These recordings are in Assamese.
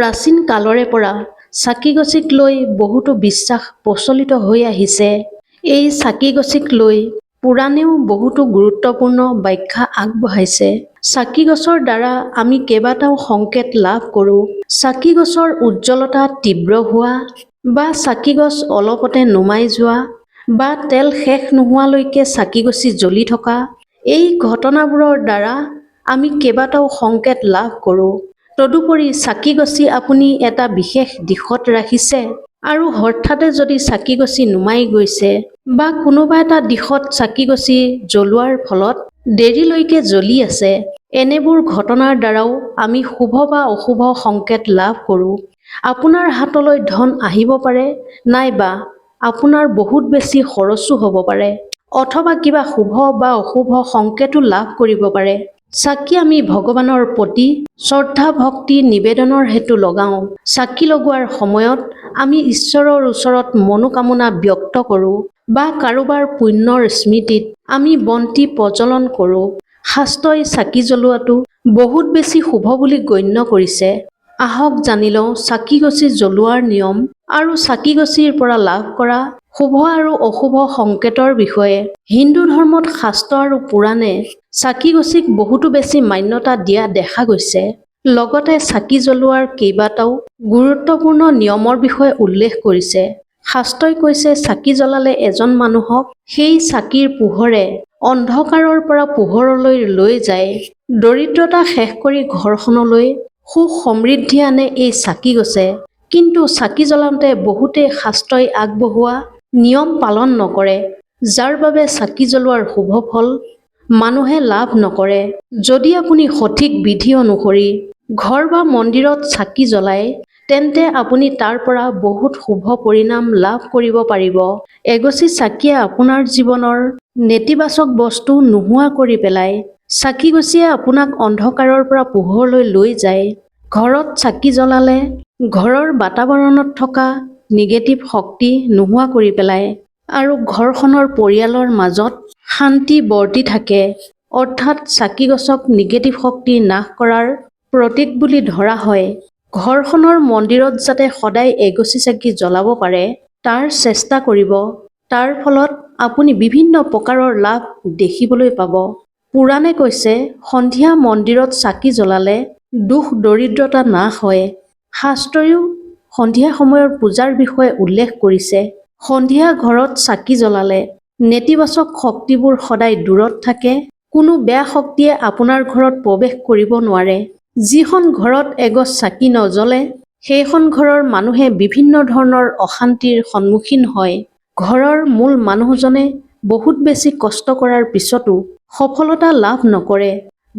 প্ৰাচীন কালৰে পৰা চাকিগছিক লৈ বহুতো বিশ্বাস প্ৰচলিত হৈ আহিছে। এই চাকিগছিক লৈ পুৰাণেও বহুতো গুৰুত্বপূৰ্ণ ব্যাখ্যা আগবঢ়াইছে। চাকি গছৰ দ্বাৰা আমি কেইবাটাও সংকেত লাভ কৰোঁ। চাকি গছৰ উজ্জ্বলতা তীব্ৰ হোৱা বা চাকি গছ অলপতে নুমাই যোৱা বা তেল শেষ নোহোৱালৈকে চাকিগছি জ্বলি থকা এই ঘটনাবোৰৰ দ্বাৰা আমি কেইবাটাও সংকেত লাভ কৰোঁ। তদুপৰি চাকিগছি আপুনি এটা বিশেষ দিশত ৰাখিছে আৰু হঠাতে যদি চাকিগছি নুমাই গৈছে বা কোনোবা এটা দিশত চাকিগছি জ্বলোৱাৰ ফলত দেৰিলৈকে জ্বলি আছে এনেবোৰ ঘটনাৰ দ্বাৰাও আমি শুভ বা অশুভ সংকেত লাভ কৰোঁ। আপোনাৰ হাতলৈ ধন আহিব পাৰে নাইবা আপোনাৰ বহুত বেছি খৰচো হ'ব পাৰে অথবা কিবা শুভ বা অশুভ সংকেতো লাভ কৰিব পাৰে। চাকি আমি ভগৱানৰ প্ৰতি শ্ৰদ্ধা ভক্তি নিবেদনৰ হেতু লগাওঁ। চাকি লগোৱাৰ সময়ত আমি ঈশ্বৰৰ ওচৰত মনোকামনা ব্যক্ত কৰোঁ বা কাৰোবাৰ পুণ্যৰ স্মৃতিত আমি বন্তি প্ৰজ্বলন কৰোঁ। শাস্ত্ৰই চাকি জ্বলোৱাটো বহুত বেছি শুভ বুলি গণ্য কৰিছে। আহক জানি লওঁ চাকিগছি জ্বলোৱাৰ নিয়ম আৰু চাকিগছিৰ পৰা লাভ কৰা শুভ আৰু অশুভ সংকেতৰ বিষয়ে। হিন্দু ধৰ্মত শাস্ত্ৰ আৰু পুৰাণে চাকিগছিক বহুতো বেছি মান্যতা দিয়া দেখা গৈছে। লগতে চাকি জ্বলোৱাৰ কেইবাটাও গুৰুত্বপূৰ্ণ নিয়মৰ বিষয়ে উল্লেখ কৰিছে। শাস্ত্ৰই কৈছে চাকি জ্বলালে এজন মানুহক সেই চাকিৰ পোহৰে অন্ধকাৰৰ পৰা পোহৰলৈ লৈ যায় দৰিদ্ৰতা শেষ কৰি ঘৰখনলৈ সুখ সমৃদ্ধি আনে এই চাকি গছে। কিন্তু চাকি জ্বলাওঁতে বহুতেই শাস্ত্ৰই আগবঢ়োৱা নিয়ম পালন নকৰে। যাৰ বাবে চাকি জ্বলোৱাৰ শুভ ফল মানুহে লাভ নকৰে। যদি আপুনি সঠিক বিধি অনুসৰি ঘৰ বা মন্দিৰত চাকি জ্বলায় তেন্তে আপুনি তাৰ পৰা বহুত শুভ পৰিণাম লাভ কৰিব পাৰিব। এগছি চাকিয়ে আপোনাৰ জীৱনৰ নেতিবাচক বস্তু নোহোৱা কৰি পেলায় চাকিগছিয়ে আপোনাক অন্ধকাৰৰ পৰা পোহৰলৈ লৈ যায়। ঘৰত চাকি জ্বলালে ঘৰৰ বাতাবৰণত থকা নিগেটিভ শক্তি নোহোৱা কৰি পেলায় আৰু ঘৰখনৰ পৰিয়ালৰ মাজত শান্তি বৰ্তি থাকে। অৰ্থাৎ চাকি গছক নিগেটিভ শক্তি নাশ কৰাৰ প্ৰতীক বুলি ধৰা হয়। ঘৰখনৰ মন্দিৰত যাতে সদায় এগছি চাকি জ্বলাব পাৰে তাৰ চেষ্টা কৰিব। তাৰ ফলত আপুনি বিভিন্ন প্ৰকাৰৰ লাভ দেখিবলৈ পাব। পুৰাণে কৈছে সন্ধিয়া মন্দিৰত চাকি জ্বলালে দুখ দৰিদ্ৰতা নাশ হয়। শাস্ত্ৰইও সন্ধিয়া সময়ৰ পূজাৰ বিষয়ে উল্লেখ কৰিছে। সন্ধিয়া ঘৰত চাকি জ্বলালে নেতিবাচক শক্তিবোৰ সদায় দূৰত থাকে। কোনো বেয়া শক্তিয়ে আপোনাৰ ঘৰত প্ৰৱেশ কৰিব নোৱাৰে। যিখন ঘৰত এগছ চাকি নজ্বলে সেইখন ঘৰৰ মানুহে বিভিন্ন ধৰণৰ অশান্তিৰ সন্মুখীন হয়। ঘৰৰ মূল মানুহজনে বহুত বেছি কষ্ট কৰাৰ পিছতো সফলতা লাভ নকৰে।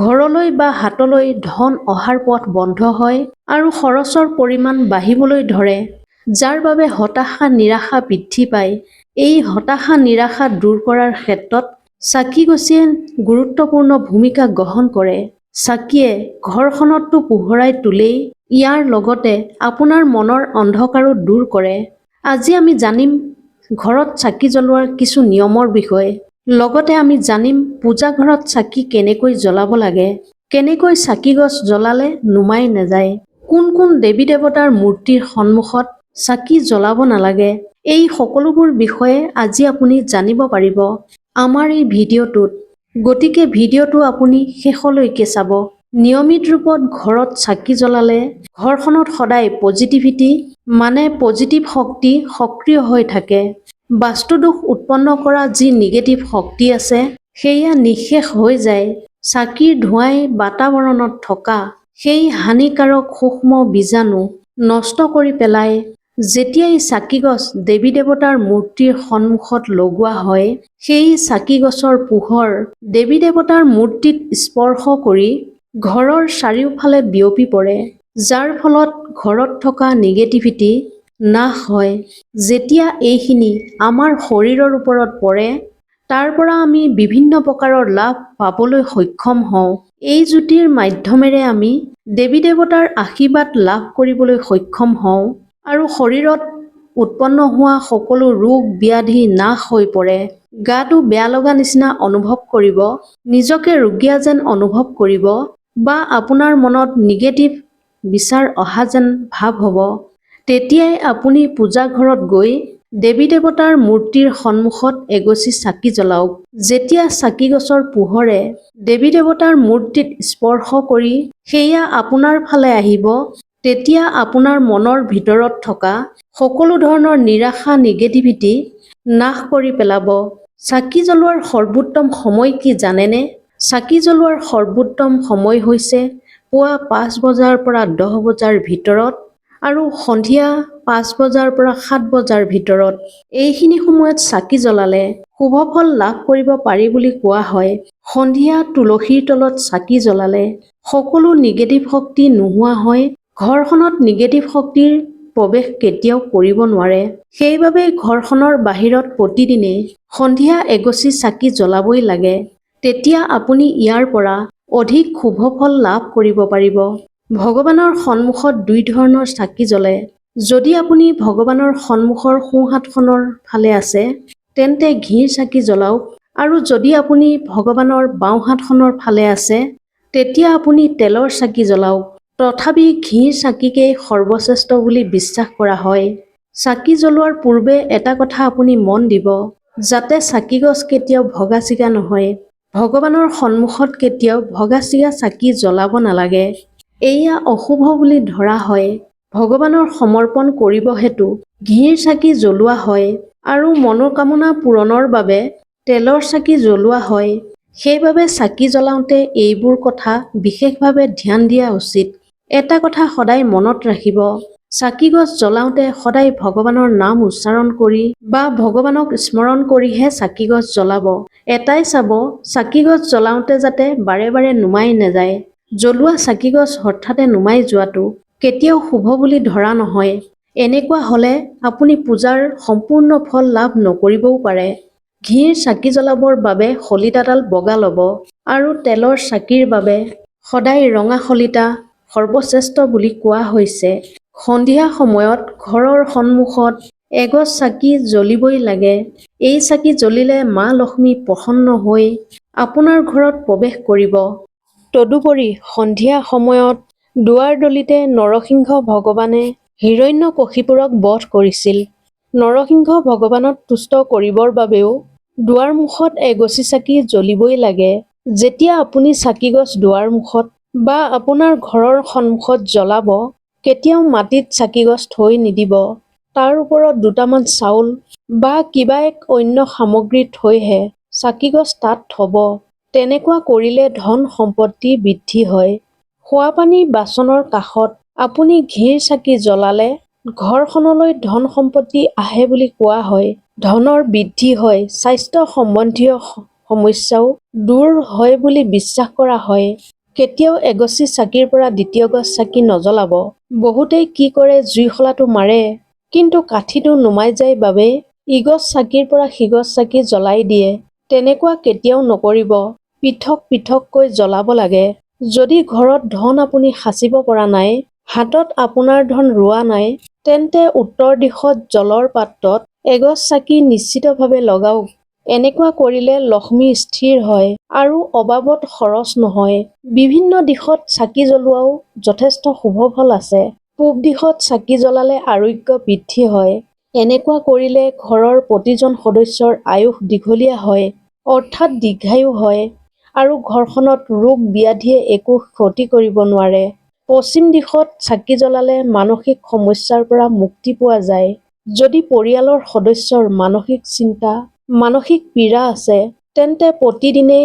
ঘৰলৈ বা হাতলৈ ধন অহাৰ পথ বন্ধ হয় আৰু খৰচৰ পৰিমাণ বাঢ়িবলৈ ধৰে যাৰ বাবে হতাশা নিৰাশা বৃদ্ধি পায়। এই হতাশা নিৰাশা দূৰ কৰাৰ ক্ষেত্ৰত চাকিগছিয়ে গুৰুত্বপূৰ্ণ ভূমিকা গ্ৰহণ কৰে। চাকিয়ে ঘৰখনততো পোহৰাই তোলেই ইয়াৰ লগতে আপোনাৰ মনৰ অন্ধকাৰো দূৰ কৰে। আজি আমি জানিম ঘৰত চাকি জ্বলোৱাৰ কিছু নিয়মৰ বিষয়ে। লগতে আমি জানিম পূজা ঘৰত চাকি কেনেকৈ জ্বলাব লাগে। কেনেকৈ চাকি গছ জ্বলালে নুমাই নাযায়। কোন কোন দেৱী দেৱতাৰ মূৰ্তিৰ সন্মুখত চাকি জ্বলাব নালাগে। এই সকলোবোৰ বিষয়ে আজি আপুনি জানিব পাৰিব। আমাৰ এই ভিডিঅ'টোত। গতিকে ভিডিঅ'টো আপুনি শেষলৈকে চাব। নিয়মিত ৰূপত ঘৰত চাকি জ্বলালে ঘৰখনত সদায় পজিটিভিটি মানে পজিটিভ শক্তি সক্ৰিয় হৈ থাকে। বাস্তুদোষ উৎপন্ন কৰা যি নিগেটিভ শক্তি আছে সেয়া নিঃশেষ হৈ যায়। চাকিৰ ধোঁৱাই বাতাবৰণত থকা সেই হানিকাৰক সূক্ষ্ম বীজাণু নষ্ট কৰি পেলায় যেতিয়াই চাকি গছ দেৱী দেৱতাৰ মূৰ্তিৰ সন্মুখত লগোৱা হয় সেই চাকি গছৰ পোহৰ দেৱী দেৱতাৰ মূৰ্তিত স্পৰ্শ কৰি ঘৰৰ চাৰিওফালে বিয়পি পৰে। যাৰ ফলত ঘৰত থকা নিগেটিভিটি নাশ হয়। যেতিয়া এইখিনি আমাৰ শৰীৰৰ ওপৰত পৰে তাৰ পৰা আমি বিভিন্ন প্ৰকাৰৰ লাভ পাবলৈ সক্ষম হওঁ। এই জ্যোতিৰ মাধ্যমেৰে আমি দেৱী দেৱতাৰ আশীৰ্বাদ লাভ কৰিবলৈ সক্ষম হওঁ আৰু শৰীৰত উৎপন্ন হোৱা সকলো ৰোগ ব্যাধি নাশ হৈ পৰে। গাটো বেয়া লগা নিচিনা অনুভৱ কৰিব নিজকে ৰোগীয়া যেন অনুভৱ কৰিব বা আপোনাৰ মনত নিগেটিভ বিচাৰ অহা যেন ভাৱ হ'ব। তেতিয়াই আপুনি পূজা ঘৰত গৈ দেৱী দেৱতাৰ মূৰ্তিৰ সন্মুখত এগছি চাকি জ্বলাওক। যেতিয়া চাকি গছৰ পোহৰে দেৱী দেৱতাৰ মূৰ্তিত স্পৰ্শ কৰি সেয়া আপোনাৰ ফালে আহিব তেতিয়া আপোনাৰ মনৰ ভিতৰত থকা সকলো ধৰণৰ নিৰাশা নিগেটিভিটি নাশ কৰি পেলাব। চাকি জ্বলোৱাৰ সৰ্বোত্তম সময় কি জানেনে? চাকি জ্বলোৱাৰ সৰ্বোত্তম সময় হৈছে পুৱা পাঁচ বজাৰ পৰা দহ বজাৰ ভিতৰত আৰু সন্ধিয়া পাঁচ বজাৰ পৰা সাত বজাৰ ভিতৰত। এইখিনি সময়ত চাকি জ্বলালে শুভ ফল লাভ কৰিব পাৰি বুলি কোৱা হয়। সন্ধিয়া তুলসীৰ তলত চাকি জ্বলালে সকলো নিগেটিভ শক্তি নোহোৱা হয় ঘৰখনত নিগেটিভ শক্তিৰ প্ৰৱেশ কেতিয়াও কৰিব নোৱাৰে। সেইবাবে ঘৰখনৰ বাহিৰত প্ৰতিদিনে সন্ধিয়া এগছি চাকি জ্বলাবই লাগে। তেতিয়া আপুনি ইয়াৰ পৰা অধিক শুভ ফল লাভ কৰিব পাৰিব। ভগৱানৰ সন্মুখত দুই ধৰণৰ চাকি জ্বলে। যদি আপুনি ভগৱানৰ সন্মুখৰ সোঁহাতখনৰ ফালে আছে তেন্তে ঘিৰ চাকি জ্বলাওক। আৰু যদি আপুনি ভগৱানৰ বাওঁ হাতখনৰ ফালে আছে তেতিয়া আপুনি তেলৰ চাকি জ্বলাওক। তথাপি ঘিৰ চাকিকেই সৰ্বশ্ৰেষ্ঠ বুলি বিশ্বাস কৰা হয়। চাকি জ্বলোৱাৰ পূৰ্বে এটা কথা আপুনি মন দিব যাতে চাকি গছ কেতিয়াও ভগা ছিগা নহয়। ভগৱানৰ সন্মুখত কেতিয়াও ভগা ছিগা চাকি জ্বলাব নালাগে। এয়া অশুভ বুলি ধৰা হয়। ভগৱানৰ সমৰ্পণ কৰিব হেতু ঘিৰ চাকি জ্বলোৱা হয় আৰু মনোকামনা পূৰণৰ বাবে তেলৰ চাকি জ্বলোৱা হয়। সেইবাবে চাকি জ্বলাওঁতে এইবোৰ কথা বিশেষভাৱে ধ্যান দিয়া উচিত। এটা কথা সদায় মনত ৰাখিব। চাকি গছ জ্বলাওঁতে সদায় ভগৱানৰ নাম উচ্চাৰণ কৰি বা ভগৱানক স্মৰণ কৰিহে চাকি গছ জ্বলাব। এটাই চাব চাকি গছ জ্বলাওঁতে যাতে বাৰে বাৰে নুমাই নাযায়। জ্বলোৱা চাকি গছ হঠাতে নুমাই যোৱাটো কেতিয়াও শুভ বুলি ধৰা নহয়। এনেকুৱা হ'লে আপুনি পূজাৰ সম্পূৰ্ণ ফল লাভ নকৰিবও পাৰে। ঘিৰ চাকি জ্বলাবৰ বাবে শলিতাডাল বগা ল'ব আৰু তেলৰ চাকিৰ বাবে সদায় ৰঙা শলিতা সৰ্বশ্ৰেষ্ঠ বুলি কোৱা হৈছে। সন্ধিয়া সময়ত ঘৰৰ সন্মুখত এগছ চাকি জ্বলিবই লাগে। এই চাকি জ্বলিলে মা লক্ষ্মী প্ৰসন্ন হৈ আপোনাৰ ঘৰত প্ৰৱেশ কৰিব। তদুপৰি সন্ধিয়া সময়ত দুৱাৰদলিতে নৰসিংহ ভগৱানে হিৰণ্যকশিপুৰক বধ কৰিছিল। নৰসিংহ ভগৱানক তুষ্ট কৰিবৰ বাবেও দুৱাৰমুখত এগছি চাকি জ্বলিবই লাগে। যেতিয়া আপুনি চাকি গছ দুৱাৰমুখত বা আপোনাৰ ঘৰৰ সন্মুখত জ্বলাব কেতিয়াও মাটিত চাকি গছ থৈ নিদিব। তাৰ ওপৰত দুটামান চাউল বা কিবা এক অন্য সামগ্ৰী থৈহে চাকি গছ তাত থব। তেনেকুৱা কৰিলে ধন সম্পত্তি বৃদ্ধি হয়। খোৱাপানী বাচনৰ কাষত আপুনি ঘিৰ চাকি জ্বলালে ঘৰখনলৈ ধন সম্পত্তি আহে বুলি কোৱা হয়। ধনৰ বৃদ্ধি হয় স্বাস্থ্য সম্বন্ধীয় সমস্যাও দূৰ হয় বুলি বিশ্বাস কৰা হয়। কেতিয়াও এগছি চাকিৰ পৰা দ্বিতীয় গছ চাকি নজ্বলাব। বহুতেই কি কৰে জুইশলাটো মাৰে কিন্তু কাঠিটো নুমাই যায় বাবে ইগছ চাকিৰ পৰা সিগছ চাকি জ্বলাই দিয়ে। তেনেকুৱা কেতিয়াও নকৰিব। পৃথক পৃথককৈ জ্বলাব লাগে। যদি ঘৰত ধন আপুনি সাঁচিব পৰা নাই হাতত আপোনাৰ ধন ৰোৱা নাই তেন্তে উত্তৰ দিশত জলৰ পাত্ৰত এগছ চাকি নিশ্চিতভাৱে লগাওক। এনেকুৱা কৰিলে লক্ষ্মী স্থিৰ হয় আৰু অবাবত খৰচ নহয়। বিভিন্ন দিশত চাকি জ্বলোৱাও যথেষ্ট শুভ ফল আছে। পূব দিশত চাকি জ্বলালে আৰোগ্য বৃদ্ধি হয়। এনেকুৱা কৰিলে ঘৰৰ প্ৰতিজন সদস্যৰ আয়ুস দীঘলীয়া হয় অৰ্থাৎ দীৰ্ঘায়ু হয় আৰু ঘৰখনত ৰোগ ব্যাধিয়ে একো ক্ষতি কৰিব নোৱাৰে। পশ্চিম দিশত চাকি জ্বলালে মানসিক সমস্যাৰ পৰা মুক্তি পোৱা যায়। যদি পৰিয়ালৰ সদস্যৰ মানসিক চিন্তা মানসিক পীড়া আছে তেন্তে প্ৰতিদিনে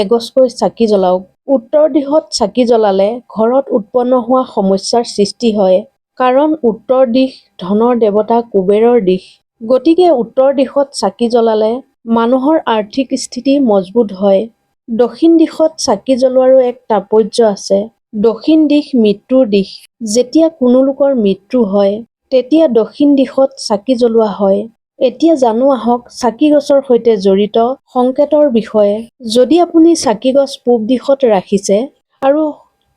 এগছকৈ চাকি জ্বলাওক। উত্তৰ দিশত চাকি জ্বলালে ঘৰত উৎপন্ন হোৱা সমস্যাৰ সৃষ্টি হয় কাৰণ উত্তৰ দিশ ধনৰ দেৱতা কুবেৰৰ দিশ। গতিকে উত্তৰ দিশত চাকি জ্বলালে মানুহৰ আৰ্থিক স্থিতি মজবুত হয়। দক্ষিণ দিশত চাকি জ্বলোৱাৰো এক তাৎপৰ্য আছে। দক্ষিণ দিশ মৃত্যুৰ দিশ। যেতিয়া কোনো লোকৰ মৃত্যু হয় তেতিয়া দক্ষিণ দিশত চাকি জ্বলোৱা হয়। এতিয়া জানো আহক চাকি গছৰ সৈতে জড়িত সংকেতৰ বিষয়ে। যদি আপুনি চাকি গছ পূব দিশত ৰাখিছে আৰু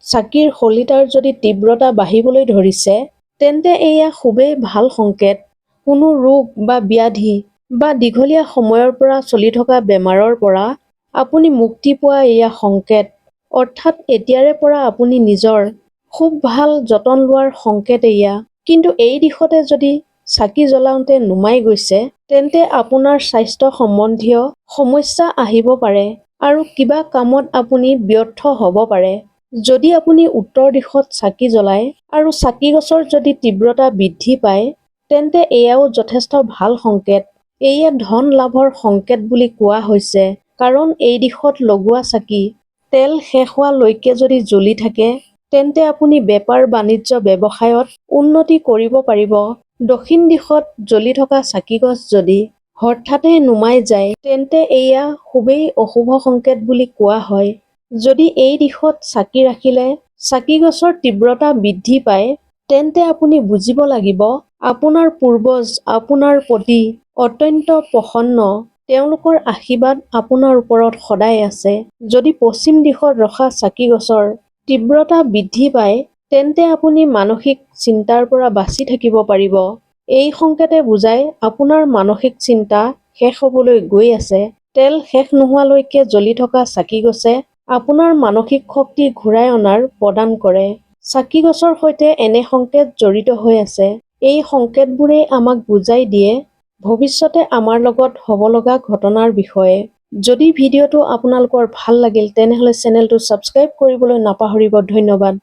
চাকিৰ শলিতাৰ যদি তীব্ৰতা বাঢ়িবলৈ ধৰিছে তেন্তে এয়া খুবেই ভাল সংকেত। কোনো ৰোগ বা ব্যাধি বা দীঘলীয়া সময়ৰ পৰা চলি থকা বেমাৰৰ পৰা আপুনি মুক্তি পোৱা এয়া সংকেত। অৰ্থাৎ এতিয়াৰে পৰা আপুনি নিজৰ খুব ভাল যতন লোৱাৰ সংকেত এয়া। কিন্তু এই দিশতে যদি চাকি জ্বলাওঁতে নুমাই গৈছে তেন্তে আপোনাৰ স্বাস্থ্য সম্বন্ধীয় সমস্যা আহিব পাৰে আৰু কিবা কামত আপুনি ব্যৰ্থ হ'ব পাৰে। যদি আপুনি উত্তৰ দিশত চাকি জ্বলায় আৰু চাকি গছৰ যদি তীব্ৰতা বৃদ্ধি পায় তেন্তে এয়াও যথেষ্ট ভাল সংকেত। এয়া ধন লাভৰ সংকেত বুলি কোৱা হৈছে কাৰণ এই দিশত লগোৱা চাকি তেল শেষ হোৱালৈকে যদি জ্বলি থাকে তেন্তে আপুনি বেপাৰ বাণিজ্য ব্যৱসায়ত উন্নতি কৰিব পাৰিব। দক্ষিণ দিশত জ্বলি থকা চাকিগছ যদি হঠাতে নুমাই যায় তেন্তে এয়া খুবেই অশুভ সংকেত বুলি কোৱা হয়। যদি এই দিশত চাকি ৰাখিলে চাকি গছৰ তীব্ৰতা বৃদ্ধি পায় তেন্তে আপুনি বুজিব লাগিব আপোনাৰ পূৰ্বজ আপোনাৰ প্ৰতি অত্যন্ত প্ৰসন্ন তেওঁলোকৰ আশীৰ্বাদ আপোনাৰ ওপৰত সদায় আছে। যদি পশ্চিম দিশত ৰখা চাকি গছৰ তীব্ৰতা বৃদ্ধি পায় তেন্তে আপুনি মানসিক চিন্তাৰ পৰা বাচি থাকিব পাৰিব। এই সংকেতে বুজায় আপোনাৰ মানসিক চিন্তা শেষ হ'বলৈ গৈ আছে। তেল শেষ নোহোৱালৈকে জ্বলি থকা চাকি গছে আপোনাৰ মানসিক শক্তি ঘূৰাই অনাৰ প্ৰদান কৰে। চাকি গছৰ সৈতে এনে সংকেত জড়িত হৈ আছে। এই সংকেতবোৰেই আমাক বুজাই দিয়ে ভৱিষ্যতে আমাৰ লগত হ'ব লগা ঘটনাৰ বিষয়ে। যদি ভিডিঅ'টো আপোনালোকৰ ভাল লাগিল তেনেহ'লে চেনেলটো ছাবস্ক্ৰাইব কৰিবলৈ নাপাহৰিব। ধন্যবাদ।